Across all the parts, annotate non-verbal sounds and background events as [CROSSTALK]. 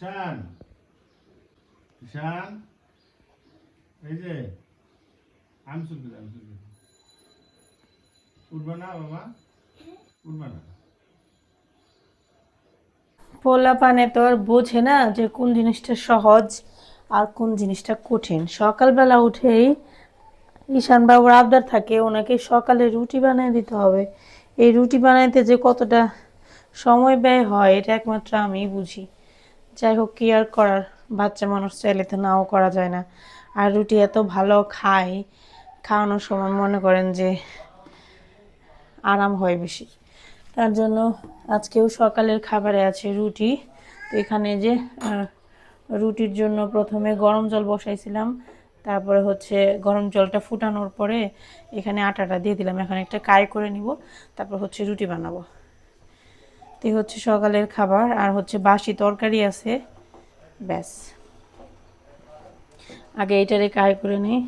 ঈশান। ঈশান, এই যে, আমি চলবে আমি চলবে উঠবা না বাবা উঠবা না। তো আর বোঝে না যে কোন জিনিসটা সহজ আর কোন জিনিসটা কঠিন। সকালবেলা উঠেই ঈশান বাবুর আবদার থাকে, ওনাকে সকালে রুটি বানিয়ে দিতে হবে। এই রুটি বানাইতে যে কতটা সময় ব্যয় হয়, এটা একমাত্র আমিই বুঝি। যাই হোক কি আর করার বাচ্চা মানুষ চাইলে তো নাও করা যায় না। আর রুটি এত ভালো খায় খাওয়ানোর সময় মনে করেন যে আরাম হয় বেশি। তার জন্য আজকেও সকালের খাবারে আছে রুটি। তো এখানে যে রুটির জন্য প্রথমে গরম জল বসাইছিলাম। তারপরে হচ্ছে গরম জলটা ফুটানোর পরে এখানে আটাটা দিয়ে দিলাম। এখন একটা কাই করে নিব, তারপর হচ্ছে রুটি বানাবো। তো হচ্ছে সকালের খাবার, আর হচ্ছে বাসি তরকারি আছে। ব্যাস। আগে এইটারে কাই করে নিই।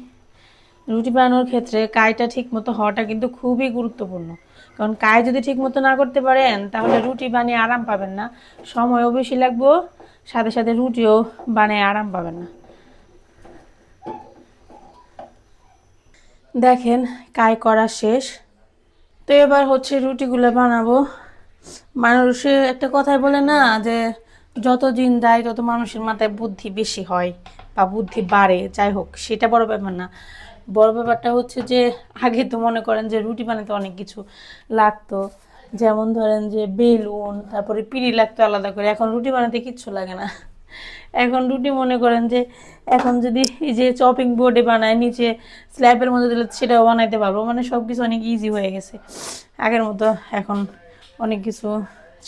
রুটি বানানোর ক্ষেত্রে কাইটা ঠিক মতো হওয়াটা কিন্তু খুবই গুরুত্বপূর্ণ। কারণ কাই যদি ঠিক মতো না করতে পারেন, তাহলে রুটি বানিয়ে আরাম পাবেন না। সময়ও বেশি লাগবো, সাথে সাথে রুটিও বানিয়ে আরাম পাবেন না। দেখেন কাই করা শেষ। তো এবার হচ্ছে রুটিগুলো বানাবো। মানুষের একটা কথাই বলে না যে যত দিন যায়, তত মানুষের মাথায় বুদ্ধি বেশি হয় বা বুদ্ধি বাড়ে। যাই হোক, সেটা বড় ব্যাপার না। বড় ব্যাপারটা হচ্ছে যে, আগে তো মনে করেন যে রুটি বানাতে অনেক কিছু লাগতো। যেমন ধরেন যে বেলুন, তারপরে পিড়ি লাগতো আলাদা করে। এখন রুটি বানাতে কিচ্ছু লাগে না। এখন রুটি মনে করেন যে, এখন যদি এই যে চপিং বোর্ডে বানায়, নিচে স্ল্যাবের মধ্যে দিলে সেটাও বানাইতে পারব। মানে সব কিছু অনেক ইজি হয়ে গেছে। আগের মতো এখন অনেক কিছু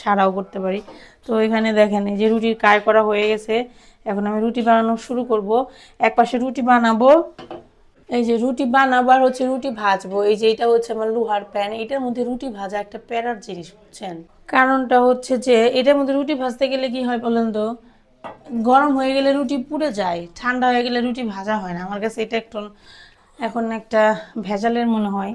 ছাড়াও করতে পারি। তো এখানে দেখেন, এই যে রুটির কায় করা হয়ে গেছে, এখন আমি রুটি বানানো শুরু করব। এক পাশে রুটি বানাবো, এই যে রুটি বানাবো আর হচ্ছে রুটি ভাজবো। এই যে এটা হচ্ছে আমার লোহার প্যান, এটার মধ্যে রুটি ভাজা একটা প্যারার জিনিস, বুঝছেন? কারণটা হচ্ছে যে এটার মধ্যে রুটি ভাজতে গেলে কি হয় বলেন তো, গরম হয়ে গেলে রুটি পুড়ে যায়, ঠান্ডা হয়ে গেলে রুটি ভাজা হয় না। আমার কাছে এটা একটু, এখন একটা ভেজালের মনে হয়।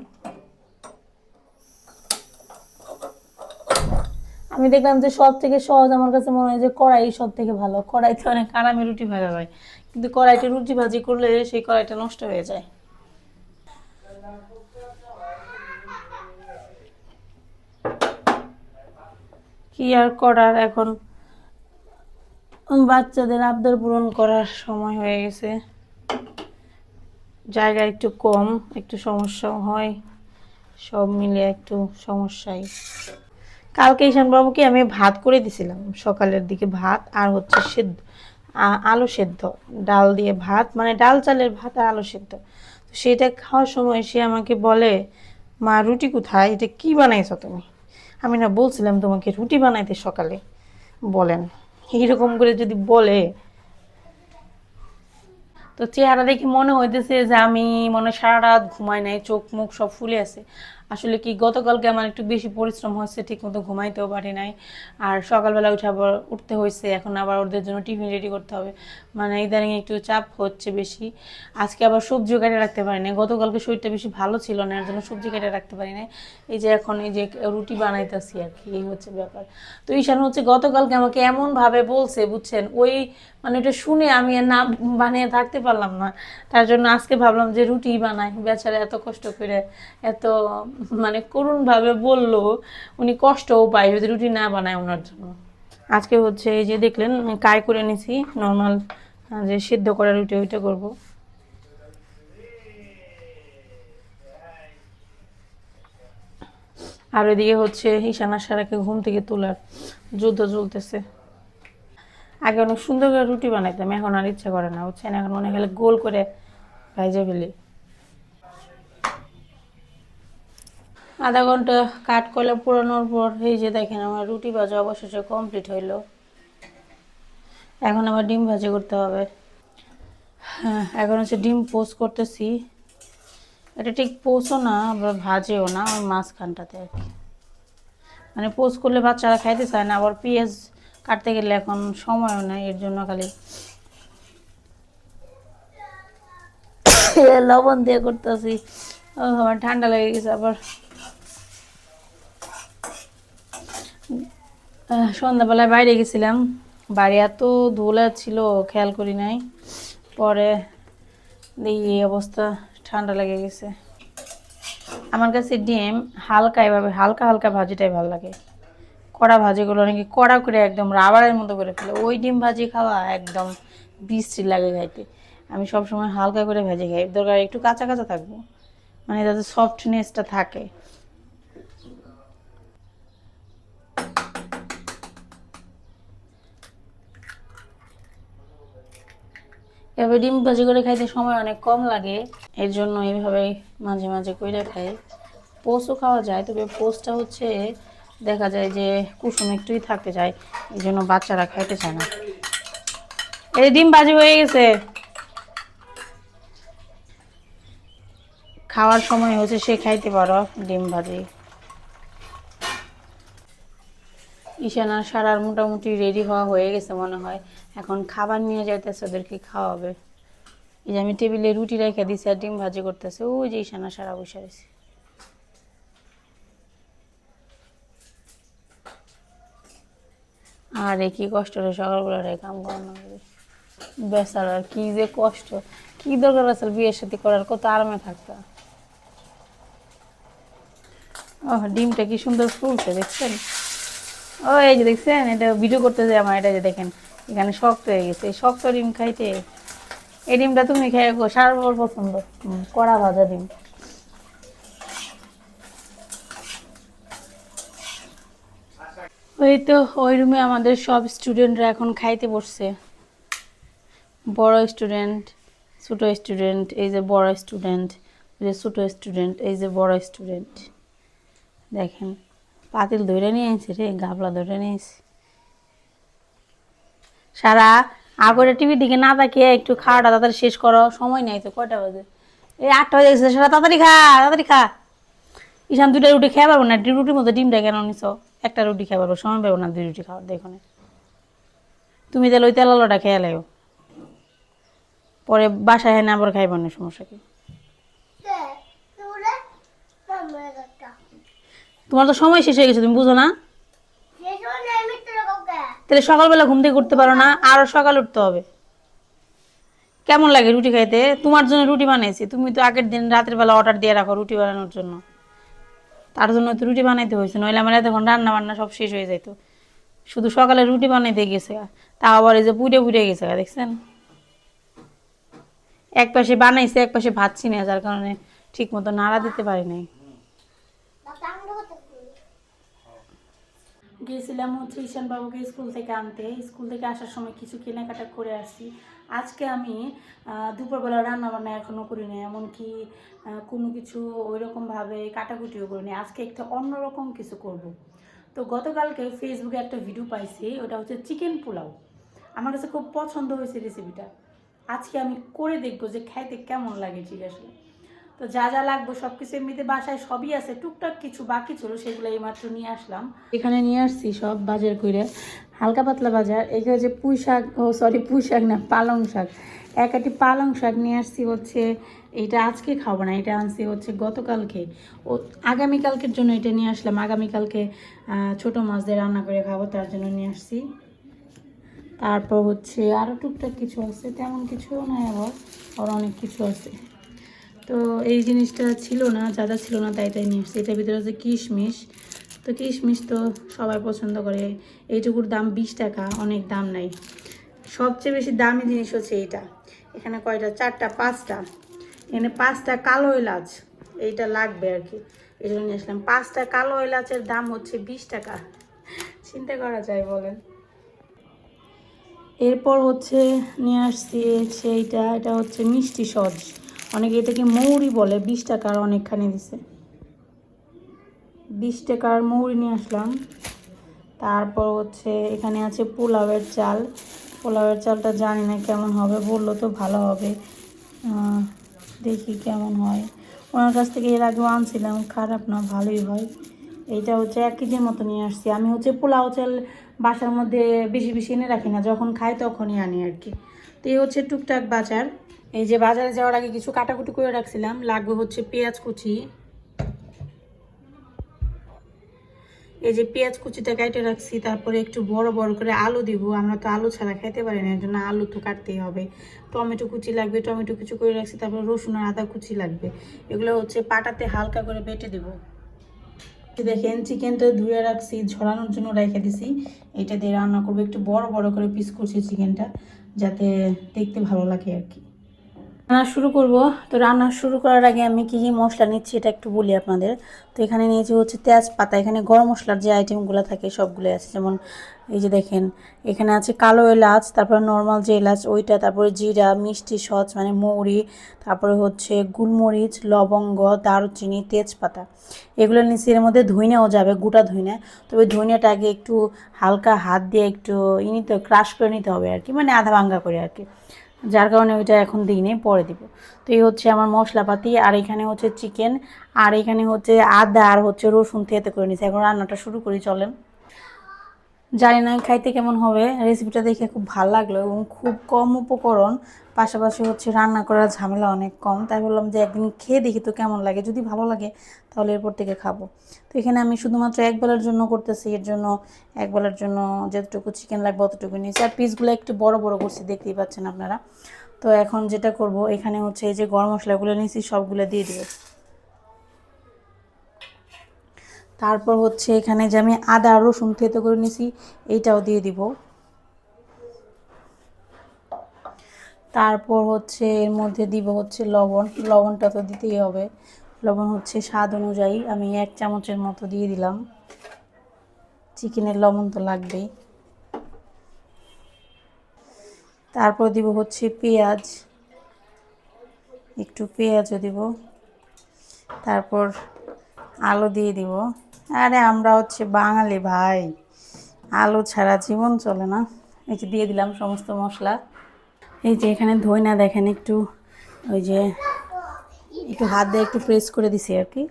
আমি দেখলাম যে সব থেকে সহজ আমার কাছে মনে হয় যে কড়াই সব থেকে ভালো। কড়াইতে অনেক আরামে রুটি ভাজা যায়। কিন্তু কড়াইতে রুটি ভাজি করলে সেই কড়াইটা নষ্ট হয়ে যায়। কি আর করার এখন? বাচ্চাদের আবদার পূরণ করার সময় হয়ে গেছে। জায়গা একটু কম, একটু সমস্যাও হয়। সব মিলে একটু সমস্যাই। কালকে ঈশানবাবুকে আমি ভাত করে দিছিলাম। সকালের দিকে ভাত আর হচ্ছে সেদ্ধ আলু সেদ্ধ। ডাল দিয়ে ভাত মানে ডাল চালের ভাত আর আলু সেদ্ধ। তো সেটা খাওয়ার সময় সে আমাকে বলে, মা, রুটি কোথায়? এটা কি বানাইছো তুমি? আমি না বলছিলাম তোমাকে, রুটি বানাইতে সকালে। বলেন। এইরকম করে যদি বলে, তো চেহারা দেখে মনে হইতেছে যে আমি মনে সারা রাত ঘুমাই নাই, চোখ মুখ সব ফুলে আছে। আসলে কি, গতকালকে আমার একটু বেশি পরিশ্রম হয়েছে ঠিক মতো ঘুমাইতেও পারি নাই। আর সকালবেলা উঠে আবার উঠতে হয়েছে, এখন আবার ওদের জন্য টিফিন রেডি করতে হবে। মানে ইদানিং একটু চাপ হচ্ছে বেশি। আজকে আবার সবজিও কেটে রাখতে পারি না গতকালকে শরীরটা বেশি ভালো ছিল না, এর জন্য সবজি কেটে রাখতে পারি না এই যে এখন এই যে রুটি বানাইতেছি আর কি, এই হচ্ছে ব্যাপার। তো ঈশান হচ্ছে গতকালকে আমাকে এমনভাবে বলছে, বুঝছেন? ওই মানে ওটা শুনে আমি না বানিয়ে থাকতে পারলাম না। তার জন্য আজকে ভাবলাম যে রুটি বানাই। বেচারা এত কষ্ট করে, এত মানে করুণভাবে বলল, উনি কষ্টও পায় যদি রুটি না বানায় ওনার জন্য। আজকে হচ্ছে এই যে দেখলেন কাই করে নিছি নর্মাল যে সিদ্ধ করা রুটি, ওইটা করব। আর ওইদিকে হচ্ছে ঈশানা সারাকে ঘুম থেকে তোলার যুদ্ধ চলতেছে। আগে অনেক সুন্দর করে রুটি বানাইতাম, এখন আর ইচ্ছা করে না, বুঝছেন? এখন মনে গেলে গোল করে ভাইজে ফেলি। আধা ঘণ্টা কাট করলে পুরানোর পর এই যে দেখেন আমার রুটি ভাজা অবশেষে কমপ্লিট হইল। এখন আবার ডিম ভাজি করতে হবে। হ্যাঁ এখন হচ্ছে ডিম পোস্ট করতেছি। এটা ঠিক পোস্টও না, আবার ভাজেও না, ওই মাঝখানটাতে আর কি। মানে পোস্ট করলে বাচ্চারা খাইতে চায় না, আবার পেঁয়াজ কাটতে গেলে এখন সময়ও নাই, এর জন্য খালি [COUGHS] লবণ দিয়ে করতেছি। আমার ঠান্ডা লেগে গেছে আবার। সন্ধ্যাবেলায় বাইরে গেছিলাম। বাড়ি এত ধুলা ছিল, খেয়াল করি নাই। পরে এই অবস্থা, ঠান্ডা লেগে গেছে। আমার কাছে ডিম হালকা এভাবে, হালকা হালকা ভাজিটাই ভালো লাগে। কড়া ভাজিগুলো নাকি কড়া করে একদম রাবারের মতো করে ফেলে। ওই ডিম ভাজি খাওয়া একদম বিশ্রী লাগে খাইতে। আমি সবসময় হালকা করে ভাজি খাই। দরকার একটু কাঁচা কাঁচা থাকব। মানে যাতে সফটনেসটা থাকে। এভাবে ডিম ভাজি করে খাইতে সময় অনেক কম লাগে। এর জন্য এইভাবে মাঝে মাঝে করে খাই। পোস্টও খাওয়া যায়, তবে পোস্টটা হচ্ছে দেখা যায় যে কুসুম একটুই থাকতে চায় এই জন্য বাচ্চারা খাইতে চায় না। এই ডিম ভাজি হয়ে গেছে। খাওয়ার সময় হচ্ছে সে খাইতে পারো ডিম ভাজি। ঈশানা সারার মোটামুটি রেডি হওয়া হয়ে গেছে মনে হয়। এখন খাবার নিয়ে যাইতেছে, ওদেরকে খাওয়াবে। এই যে আমি টেবিলে রুটি রেখে দিছি আর ডিম ভাজি করতেছে। ওই যে ঈশানা সারা বসে রয়েছে। আরে, কি কষ্ট রে সকালবেলা রে কাম করানো আর কি যে কষ্ট। কি দরকার আছে বিয়ের সাথে করার? কত আরামে থাকতো। ও ডিমটা কি সুন্দর ফুলছে, দেখছেন? ও, এই যে দেখছেন, এটা ভিডিও করতে যায় আমার, এটা যে দেখেন, এখানে শক্ত হয়ে গেছে। শক্ত ডিম খাইতে, এই ডিমটা তুমি খেয়ে সারা পছন্দ। কড়া ভাজা ডিম। ওই তো, ওই রুমে আমাদের সব স্টুডেন্টরা এখন খাইতে বসছে। বড় স্টুডেন্ট ছোট স্টুডেন্ট এই যে বড় স্টুডেন্ট এই যে ছোট স্টুডেন্ট এই যে বড় স্টুডেন্ট দেখেন, পাতিল ধরে নিয়ে আনছে রে, গাবলা ধরে নিয়েছে সারা আগরে টিভি দিকে না তাকিয়ে একটু খাওয়াটা তাড়াতাড়ি শেষ করো, সময় নেই তো, কয়টা বাজে? এই আটটা বাজে গেছে, সারা তাড়াতাড়ি খা তাড়াতাড়ি খা। ঈশান দুটা রুটি খেয়ে পারব না? রুটির মতো ডিমটা কেন নিছ? একটা রুটি পারব সময় পাবো না দুই রুটি খাওয়ার দেখো তুমি তাহলে ওই তেলালোটা খেয়ে লাইও। পরে বাসায় এনে আবার খাইব না, সমস্যা কি? তোমার তো সময় শেষ হয়ে গেছে, তুমি বুঝো না? তাহলে সকালবেলা ঘুম থেকে উঠতে পারো না, আরও সকাল উঠতে হবে। কেমন লাগে রুটি খাইতে? তোমার জন্য রুটি বানিয়েছি তুমি তো আগের দিন রাতের বেলা অর্ডার দিয়ে রাখো রুটি বানানোর জন্য। তার জন্য তো রুটি বানাইতে হয়েছে, নইলে আমার এতক্ষণ রান্না বান্না সব শেষ হয়ে যেত শুধু সকালে রুটি বানাইতে গেছে তা আবার এই যে পুড়ে পুড়ে গেছে দেখছেন? এক পাশে বানাইছে, এক পাশে ভাত না যার কারণে ঠিক মতো নাড়া দিতে পারি নাই। গিয়েছিলাম হচ্ছে ঈশান বাবুকে স্কুল থেকে আনতে। স্কুল থেকে আসার সময় কিছু কেনাকাটা করে আসছি। আজকে আমি দুপুরবেলা রান্না বান্না এখনও করি না এমনকি কোনো কিছু ওইরকমভাবে কাটাকুটিও করিনি। আজকে একটা অন্যরকম কিছু করব। তো গতকালকে ফেসবুকে একটা ভিডিও পাইছি, ওটা হচ্ছে চিকেন পোলাও। আমার কাছে খুব পছন্দ হয়েছে রেসিপিটা আজকে আমি করে দেখব যে খাইতে কেমন লাগে, ঠিক আসলে তো যা যা লাগবে সব কিছু এমনিতে বাসায় সবই আছে, টুকটাক কিছু বাকি ছিল, সেগুলো এইমাত্র নিয়ে আসলাম। এখানে নিয়ে আসছি সব বাজার করে হালকা পাতলা বাজার, এখানে যে পুঁই শাক, ও সরি পুঁই শাক না, পালং শাক। এক আটি পালং শাক নিয়ে আসছি হচ্ছে, এটা আজকে খাব না, এটা আনছি হচ্ছে গতকালকে। ও আগামীকালকের জন্য এটা নিয়ে আসলাম, আগামীকালকে ছোট মাছ দিয়ে রান্না করে খাব, তার জন্য নিয়ে আসছি। তারপর হচ্ছে আরও টুকটাক কিছু আছে, তেমন কিছুও নয় আবার, আর অনেক কিছু আছে। তো এই জিনিসটা ছিল না, যা যা ছিল না তাই তাই নিয়ে এসেছি এটার ভিতরে হচ্ছে কিশমিশ। তো কিশমিশ তো সবাই পছন্দ করে। এইটুকুর দাম বিশ টাকা, অনেক দাম নাই। সবচেয়ে বেশি দামি জিনিস হচ্ছে এইটা। এখানে কয়টা? চারটা, পাঁচটা। এখানে পাঁচটা কালো এলাচ। এইটা লাগবে আর কি। এই জন্য নিয়ে আসলাম। পাঁচটা কালো এলাচের দাম হচ্ছে বিশ টাকা। চিন্তা করা যায় বলেন। এরপর হচ্ছে নিয়ে আসছি সেইটা এটা হচ্ছে মিষ্টি সজ অনেকে এটাকে মৌরি বলে, বিশ টাকার অনেকখানি দিছে। বিশ টাকার মৌরি নিয়ে আসলাম। তারপর হচ্ছে এখানে আছে পোলাওয়ের চাল। পোলাওয়ের চালটা জানি না কেমন হবে, বলল তো ভালো হবে। দেখি কেমন হয়। ওনার কাছ থেকে এর আগেও আনছিলাম, খারাপ না, ভালোই হয়। এইটা হচ্ছে এক কেজির মতো নিয়ে আসছি। আমি হচ্ছে পোলাও চাল বাসার মধ্যে বেশি বেশি এনে রাখি না, যখন খাই তখনই আনি আর কি। তো এই হচ্ছে টুকটাক বাজার। এই যে বাজারে যাওয়ার আগে কিছু কাটাকুটি করে রাখছিলাম। লাগবে হচ্ছে পেঁয়াজ কুচি। এই যে পেঁয়াজ কুচিটা কেটে রাখছি, তারপরে একটু বড় বড় করে আলু দিব। আমরা তো আলু ছাড়া খেতে পারি না এর জন্য আলু তো কাটতেই হবে। টমেটো কুচি লাগবে, টমেটো কুচি করে রাখছি, তারপর রসুন আর আদা কুচি লাগবে। এগুলো হচ্ছে পাটাতে হালকা করে বেটে দিব। দেখেন, চিকেনটা ধুয়ে রাখছি, ঝরানোর জন্য রেখে দিছি। এটা দিয়ে রান্না করব, একটু বড় বড় করে পিস করছি চিকেনটা, যাতে দেখতে ভালো লাগে আর কি। রান্না শুরু করব। তো রান্না শুরু করার আগে আমি কী কী মশলা নিচ্ছি এটা একটু বলি আপনাদের। তো এখানে নিয়েছি হচ্ছে তেজপাতা। এখানে গরম মশলার যে আইটেমগুলো থাকে সবগুলো আছে। যেমন এই যে দেখেন, এখানে আছে কালো এলাচ, তারপরে নর্মাল যে এলাচ, ওইটা, তারপরে জিরা, মিষ্টি সচ মানে মৌরি, তারপরে হচ্ছে গুলমরিচ, লবঙ্গ, দারুচিনি, তেজপাতা। এগুলো নিচে এর মধ্যে ধুইনাও যাবে, গোটা ধুইনা। তবে ধুইনাটা আগে একটু হালকা হাত দিয়ে একটু ই নিতে ক্রাশ করে নিতে হবে আর কি মানে আধা ভাঙ্গা করে আর কি। যার কারণে ওইটা এখন দিনে পরে দিব। তো এই হচ্ছে আমার মশলাপাতি, আর এখানে হচ্ছে চিকেন আর এখানে হচ্ছে আদা, আর হচ্ছে রসুন থেতে করে নিয়েছি। এখন রান্নাটা শুরু করি, চলেন। জানি না খাইতে কেমন হবে। রেসিপিটা দেখে খুব ভালো লাগল এবং খুব কম উপকরণ, পাশাপাশি হচ্ছে রান্না করার ঝামেলা অনেক কম। তাই বললাম যে একদিন খেয়ে দেখি তো কেমন লাগে। যদি ভালো লাগে, তাহলে এরপর থেকে খাব। তো এখানে আমি শুধুমাত্র এক বেলার জন্য করতেছি। এর জন্য এক বেলার জন্য যতটুকু চিকেন লাগবে অতটুকু নিয়েছি। আর পিসগুলো একটু বড় বড় করছি, দেখতেই পাচ্ছেন আপনারা। তো এখন যেটা করব, এখানে হচ্ছে এই যে গরম মশলাগুলো নিয়েছি, সবগুলো দিয়ে দিব। তারপর হচ্ছে এখানে যে আমি আদা, রসুন থেতো করে নিয়েছি এইটাও দিয়ে দিব। তারপর হচ্ছে এর মধ্যে দিব হচ্ছে লবণ। লবণটা তো দিতেই হবে। লবণ হচ্ছে স্বাদ অনুযায়ী আমি এক চামচের মতো দিয়ে দিলাম। চিকেনের লবণ তো লাগবেই। তারপর দিব হচ্ছে পেঁয়াজ। একটু পেঁয়াজও দিব। তারপর আলু দিয়ে দিব। আরে আমরা হচ্ছে বাঙালি ভাই। আলু ছাড়া জীবন চলে না। এই যে দিয়ে দিলাম সমস্ত মশলা। এই যে এখানে ধইনা দেখেন একটু। ওই যে একটু হাত দিয়ে একটু প্রেস করে দিছি আর কি।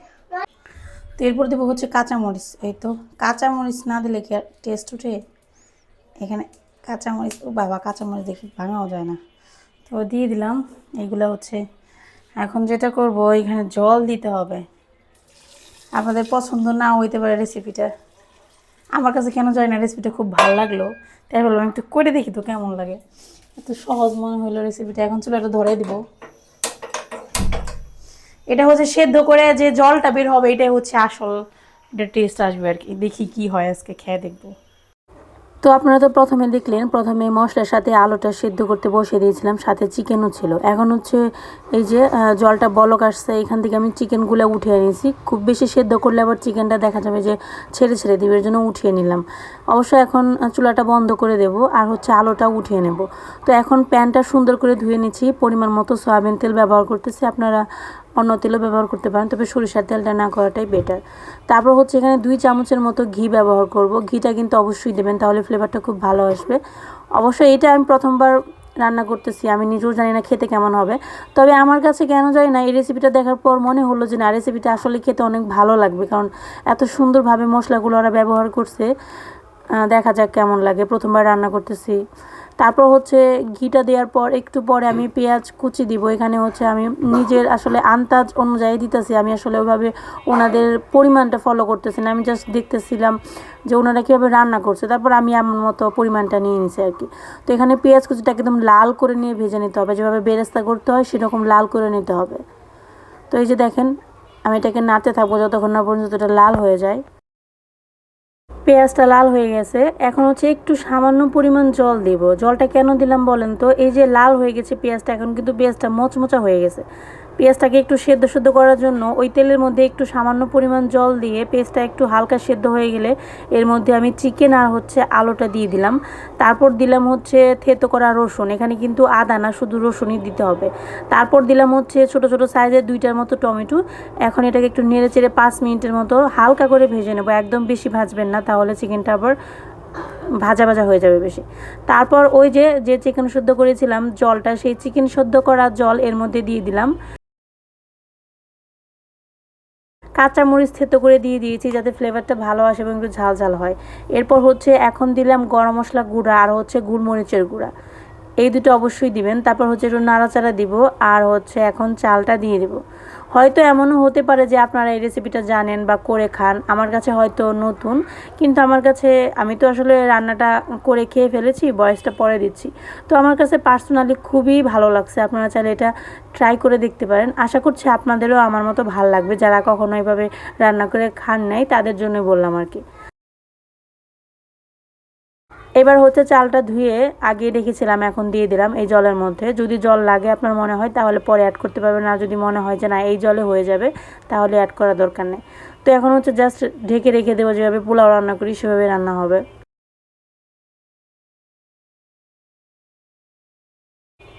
তো এরপর দেবো হচ্ছে কাঁচামরিচ। এই তো কাঁচামরিচ না দিলে কি আর টেস্ট উঠে? এখানে কাঁচামরিচ, ও বাবা, কাঁচামরিচ দেখি ভাঙাও যায় না। তো দিয়ে দিলাম। এইগুলো হচ্ছে এখন যেটা করব, এখানে জল দিতে হবে। আপনাদের পছন্দ না হইতে পারে রেসিপিটা আমার কাছে কেন যায় না রেসিপিটা খুব ভালো লাগল। তাই বললাম একটু করে দেখি তো কেমন লাগে। এত সহজ মনে হলো রেসিপিটা এখন চুলাটা ধরে দিব। এটা হচ্ছে সেদ্ধ করে যে জলটা বের হবে, এটাই হচ্ছে আসল, এটা টেস্ট আসবে আর কি। দেখি কি হয় আজকে, খেয়ে দেখব। তো আপনারা তো প্রথমে দেখলেন, প্রথমে মশলার সাথে আলুটা সিদ্ধ করতে বসিয়ে দিয়েছিলাম, সাথে চিকেনও ছিল। এখন হচ্ছে এই যে জলটা বলক আসছে, এখান থেকে আমি চিকেনগুলো উঠিয়ে নিয়েছি। খুব বেশি সেদ্ধ করলে আবার চিকেনটা দেখা যাবে যে ছেড়ে ছেড়ে দিবে, এর জন্য উঠিয়ে নিলাম। অবশ্য এখন চুলাটা বন্ধ করে দেব, আর হচ্ছে আলুটা উঠিয়ে নেব। তো এখন প্যানটা সুন্দর করে ধুয়ে নিচ্ছি, পরিমাণ মতো সয়াবিন তেল ব্যবহার করতেছি। আপনারা অন্য তেলও ব্যবহার করতে পারেন, তবে সরিষার তেলটা না করাটাই বেটার তারপর হচ্ছে এখানে দুই চামচের মতো ঘি ব্যবহার করব। ঘিটা কিন্তু অবশ্যই দেবেন, তাহলে ফ্লেভারটা খুব ভালো আসবে। অবশ্যই এটা আমি প্রথমবার রান্না করতেছি, আমি নিজেও জানি না খেতে কেমন হবে। তবে আমার কাছে কেন জানি না, এই রেসিপিটা দেখার পর মনে হলো যে না রেসিপিটা আসলে খেতে অনেক ভালো লাগবে, কারণ এত সুন্দরভাবে মশলাগুলো ওরা ব্যবহার করছে। দেখা যাক কেমন লাগে। প্রথমবার রান্না করতেছি। তারপর হচ্ছে ঘিটা দেওয়ার পর একটু পরে আমি পেঁয়াজ কুচি দিব। এখানে হচ্ছে আমি নিজের আসলে আন্দাজ অনুযায়ী দিতেছি। আমি আসলে ওইভাবে ওনাদের পরিমাণটা ফলো করতেছি না। আমি জাস্ট দেখতেছিলাম যে ওনারা কীভাবে রান্না করছে। তারপর আমি আমার মতো পরিমাণটা নিয়ে নিছি আর কি। তো এখানে পেঁয়াজ কুচিটা একদম লাল করে নিয়ে ভেজে নিতে হবে। যেভাবে বেরেস্তা করতে হয় সেরকম লাল করে নিতে হবে। তো এই যে দেখেন, আমি এটাকে নাড়তে থাকব যতক্ষণ না পর্যন্ত এটা লাল হয়ে যায়। পেঁয়াজটা লাল হয়ে গেছে। এখন হচ্ছে একটু সামান্য পরিমাণ জল দেব। জলটা কেন দিলাম বলেন তো? এই যে লাল হয়ে গেছে পেঁয়াজটা, এখন কিন্তু পেঁয়াজটা মচমচা হয়ে গেছে। পেঁয়াজটাকে একটু সেদ্ধ সেদ্ধ করার জন্য ওই তেলের মধ্যে একটু সামান্য পরিমাণ জল দিয়ে পেঁয়াজটা একটু হালকা সেদ্ধ হয়ে গেলে এর মধ্যে আমি চিকেন আর হচ্ছে আলুটা দিয়ে দিলাম। তারপর দিলাম হচ্ছে থেতো করা রসুন। এখানে কিন্তু আদা না, শুধু রসুনই দিতে হবে। তারপর দিলাম হচ্ছে ছোট ছোট সাইজের দুইটার মতো টমেটো। এখন এটাকে একটু নেড়ে চেড়ে পাঁচ মিনিটের মতো হালকা করে ভেজে নেব। একদম বেশি ভাজবেন না, তাহলে চিকেনটা আবার ভাজা ভাজা হয়ে যাবে বেশি। তারপর ওই যে যে চিকেন সেদ্ধ করেছিলাম, জলটা সেই চিকেন সেদ্ধ করা জল এর মধ্যে দিয়ে দিলাম। কাঁচামরিচ থেতো করে দিয়ে দিয়েছি যাতে ফ্লেভারটা ভালো আসে এবং একটু ঝাল ঝাল হয়। এরপর হচ্ছে এখন দিলাম গরম মশলা গুঁড়া আর হচ্ছে গুড়মরিচের গুঁড়া। এই দুটো অবশ্যই দিবেন। তারপর হচ্ছে একটু নাড়াচাড়া দিব আর হচ্ছে এখন চালটা দিয়ে দিব। হয়তো এমনও হতে পারে যে আপনারা এই রেসিপিটা জানেন বা করে খান। আমার কাছে হয়তো নতুন, কিন্তু আমার কাছে আমি তো আসলে রান্নাটা করে খেয়ে ফেলেছি, বয়সটা পরে দিচ্ছি। তো আমার কাছে পার্সোনালি খুবই ভালো লাগছে। আপনারা চাইলে এটা ট্রাই করে দেখতে পারেন। আশা করছি আপনাদেরও আমার মতো ভালো লাগবে। যারা কখনো এভাবে রান্না করে খান নাই, তাদের জন্য বললাম আর কি। এবার হচ্ছে চালটা ধুয়ে আগে রেখেছিলাম, এখন দিয়ে দিলাম এই জলের মধ্যে। যদি জল লাগে আপনার মনে হয়, তাহলে পরে অ্যাড করতে পারবেন। আর যদি মনে হয় যে না, এই জলে হয়ে যাবে, তাহলে অ্যাড করা দরকার নেই। তো এখন হচ্ছে জাস্ট ঢেকে রেখে দেবো, যেভাবে পোলাও রান্না করি, সেভাবে রান্না হবে।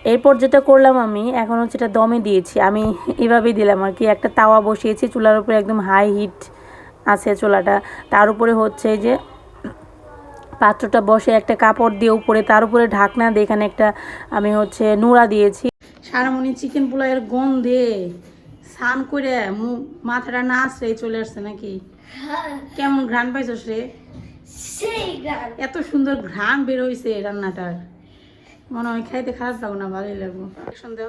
এরপর যেটা করলাম আমি, এখন হচ্ছে এটা দমে দিয়েছি। আমি এভাবেই দিলাম আর কি। একটা তাওয়া বসিয়েছি, চুলার উপরে একদম হাই হিট আছে চুলাটা। তার উপরে হচ্ছে যে পাত্রটা বসে একটা কাপড় দিয়ে উপরে তার উপরে ঢাকনা দিয়ে এখানে একটা আমি হচ্ছে নুরা দিয়েছি। সারামণি চিকেন পোলাওয়ের গন্ধে স্নান করে মাথাটা না আসলে চলে আসছে নাকি? কেমন ঘ্রাণ পাইছস রে? এত সুন্দর ঘ্রাণ বের হয়েছে রান্নাটার। মনে হয় খাইতে খারাপ লাগো না ভালোই লাগবো। সন্দেহ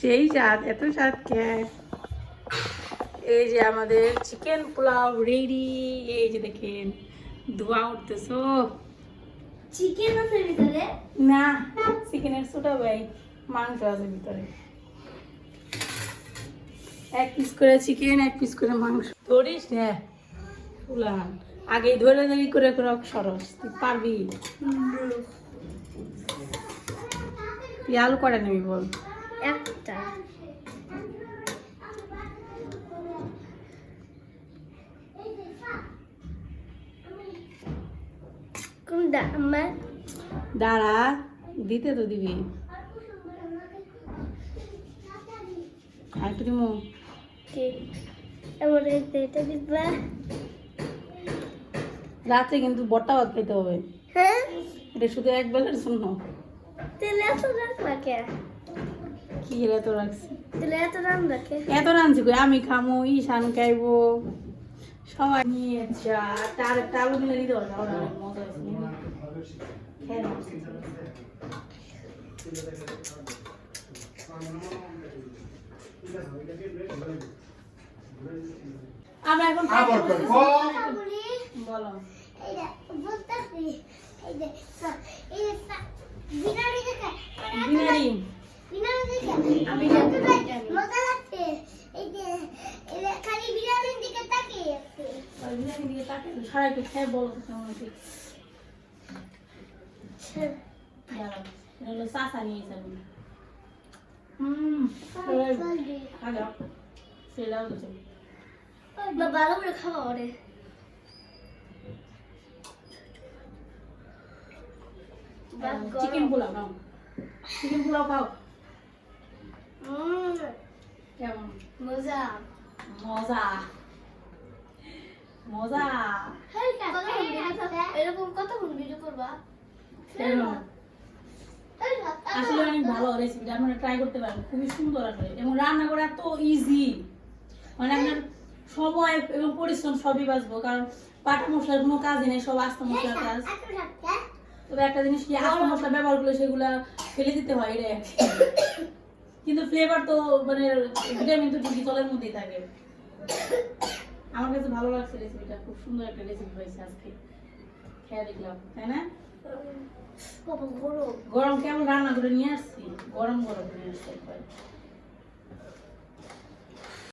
সেই স্বাদ এত স্বাদ খেয়ে [LAUGHS] এই যে আমাদের চিকেন পোলাও রেডি এই যে দেখেন ধোয়া উঠতেছো চিকেন আছে ভিতরে? না চিকেনের ছোটা ভাই মাংস আছে ভিতরে। এক পিস করে চিকেন এক পিস করে মাংস। ধরিস হ্যাঁ ফুলান। আগেই ধরে ধরে করে করে সরস তুই পারবি? তুই আলু করে নিবি বল? একটা। দাঁড়া দিতে তো দিবি। আরেকটু দিমু। রাত্রে কিন্তু বট্টা ভাত খেতে হবে। হ্যাঁ? এটা শুধু এক বেলার জন্য। তেলে এত রাখলা কে কি রে তো রাখছি? তেলে এত রান রাখে এত কই? আমি খামো ঈশান খাইবো। সবাই নিয়ে যা তার তালু মিলে অনেক মজা হয়েছে আমরা এখন বলি। বিনারি বিনারি আমি আমি। মজা লাগছে। যে খালি বিনারির দিকে তাকিয়ে। ভালো করে খাওয়া ওরে চিকেন পোলাও নাও চিকেন পোলাও খাও উম, কেমন মজা মজা মজা। এরকম কতক্ষণ ভিডিও করবা? আসলে অনেক ভালো রেসিপিটা আপনারা ট্রাই করতে পারেন। খুবই সুন্দর আসলে। এবং রান্না করা এত ইজি মানে আপনার সময় এবং পরিশ্রম সবই বাঁচবো। কারণ পাটা মশলার কোনো কাজই নেই সব আস্ত মশলার কাজ। তবে একটা জিনিস কি আস্ত মশলা ব্যবহার করলে সেগুলা ফেলে দিতে হয় কি। কিন্তু ফ্লেভার তো মানে ভিটামিন তো ঠিকই জলের মধ্যেই থাকে। আমার কাছে ভালো লাগছে রেসিপিটা খুব সুন্দর একটা রেসিপি হয়েছে আজকে। খেয়ে দেখলাম তাই না? গরম কেমন রান্না করে নিয়ে আসছি? গরম গরম নিয়ে আসছি একবার।